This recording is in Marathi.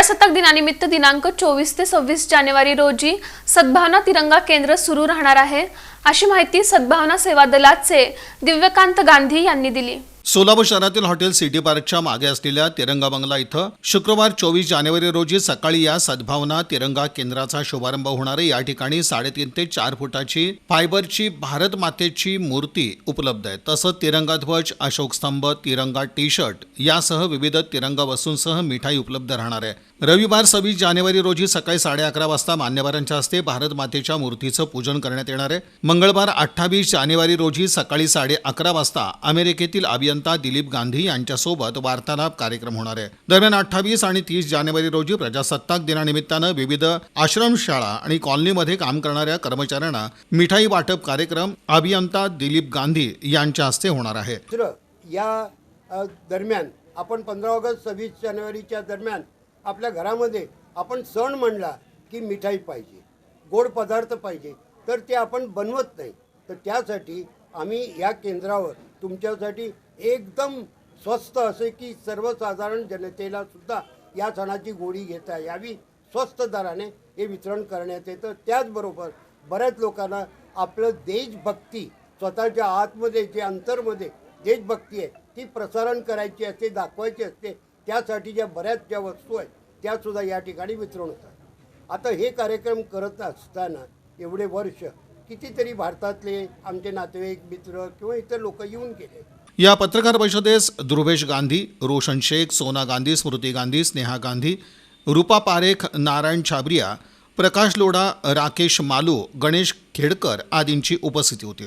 प्रजासत्ताक दिनानिमित्त दिनांक चोवीस ते सव्वीस जानेवारी रोजी सद्भावना तिरंगा केंद्र सुरू राहणार आहे. अशी माहिती सद्भावना सेवा दलाचे दिव्यकांत गांधी यांनी दिली. सोलापूर शहरातील हॉटेल सिटी पार्कच्या मागे असलेल्या तिरंगा बंगला इथं शुक्रवार चोवीस जानेवारी रोजी सकाळी या सद्भावना तिरंगा केंद्राचा शुभारंभ होणार या ठिकाणी साडेतीन ते चार फुटाची फायबरची भारत मातेची मूर्ती उपलब्ध आहे. तसंच तिरंगा ध्वज अशोक स्तंभ तिरंगा टी शर्ट यासह विविध तिरंगा वस्तूंसह मिठाई उपलब्ध राहणार आहे. रविवार सव्वीस जानेवारी रोजी सकाळी साडे अकरा वाजता मान्यवरांच्या हस्ते भारत मातेच्या मूर्तीचं पूजन करण्यात येणार आहे. मंगळवार अठ्ठावीस जानेवारी रोजी सकाळी साडे अकरा वाजता अमेरिकेतील अभियंता दिलीप गांधी यांच्यासोबत वार्तालाप कार्यक्रम होणार आहे. दरम्यान अठ्ठावीस आणि तीस जानेवारी रोजी प्रजासत्ताक दिनानिमित्तानं विविध आश्रमशाळा आणि कॉलनीमध्ये काम करणाऱ्या कर्मचाऱ्यांना मिठाई वाटप कार्यक्रम अभियंता दिलीप गांधी यांच्या हस्ते होणार आहे. या दरम्यान आपण पंधरा ऑगस्ट सव्वीस जानेवारीच्या दरम्यान आपल्या घरामध्ये आपण सण म्हणला की मिठाई पाहिजे गोड पदार्थ पाहिजे तर ते आपण बनवत नाही. तर त्यासाठी आम्ही या केंद्रावर तुमच्यासाठी एकदम स्वस्त असे की सर्वसाधारण जनतेला सुद्धा या सणाची गोडी घेता यावी. स्वस्त दराने हे वितरण करण्यात येतं. त्याचबरोबर बऱ्याच लोकांना आपलं देशभक्ती स्वतःच्या आतमध्ये जे अंतरमध्ये देशभक्ती आहे ती प्रसारण करायची असते दाखवायची असते. त्यासाठी ज्या बऱ्याच ज्या वस्तू आहेत त्यासुद्धा या ठिकाणी वितरण होतात. आता हे कार्यक्रम करत असताना एवढे वर्ष कितीतरी भारतातले आमचे नातेवाईक मित्र किंवा इतर लोक येऊन गेले. या पत्रकार परिषदेस ध्रुवेश गांधी रोशन शेख सोना गांधी स्मृती गांधी स्नेहा गांधी रूपा पारेख नारायण छाबरिया प्रकाश लोढा राकेश मालू गणेश खेडकर आदींची उपस्थिती होती.